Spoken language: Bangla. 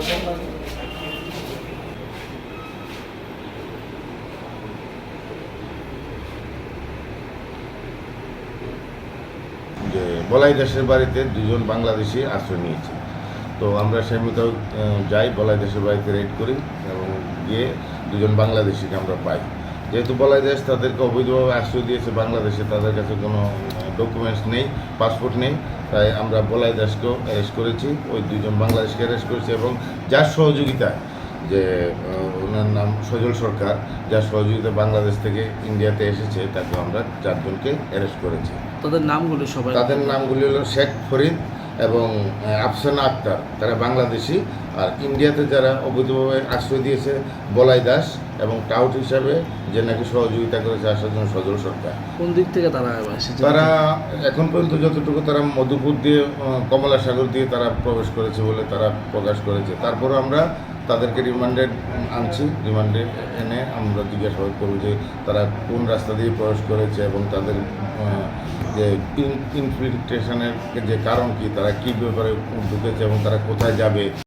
যে বলাই দেশের বাড়িতে দুজন বাংলাদেশি আশ্রয় নিয়েছে। তো আমরা সেই মতো যাই বলাই দেশের বাড়িতে রেড করি এবং গিয়ে দুজন বাংলাদেশিকে আমরা পাই। যেহেতু বলাই দেশ তাদেরকে অবৈধভাবে আশ্রয় দিয়েছে বাংলাদেশে, তাদের কাছে কোনো ডকুমেন্টস নেই পাসপোর্ট নেই। তাই আমরা বলাই দাসকেও অ্যারেস্ট করেছি। ওই দুজন বাংলাদেশকে অ্যারেস্ট করেছি এবং যার সহযোগিতা যে ওনার নাম সজল সরকার যার সহযোগিতা বাংলাদেশ থেকে ইন্ডিয়াতে এসেছে তাকে আমরা চারজনকে অ্যারেস্ট করেছি। তাদের নামগুলো সবাই। তাদের নামগুলি হলো শেখ ফরিদ এবং আফসানা আক্তার তারা বাংলাদেশি। আর ইন্ডিয়াতে যারা অবৈধভাবে আশ্রয় দিয়েছে বলাই দাস এবং টাউট হিসাবে যে নাকি সহযোগিতা করেছে আসার জন্য সজল সরকার। কোন দিক থেকে তারা এসেছে তারা এখন পর্যন্ত যতটুকু তারা মধুপুর দিয়ে কমলা সাগর দিয়ে তারা প্রবেশ করেছে বলে তারা প্রকাশ করেছে। তারপর আমরা তাদেরকে রিমান্ডে আনছি, রিমান্ডে এনে আমরা জিজ্ঞাসাবাদ করব যে তারা কোন রাস্তা দিয়ে প্রবেশ করেছে এবং তাদের যে ইনফিল্ট্রেশনের যে কারণ কি, তারা কী ব্যাপারে ঢুকেছে এবং তারা কোথায় যাবে?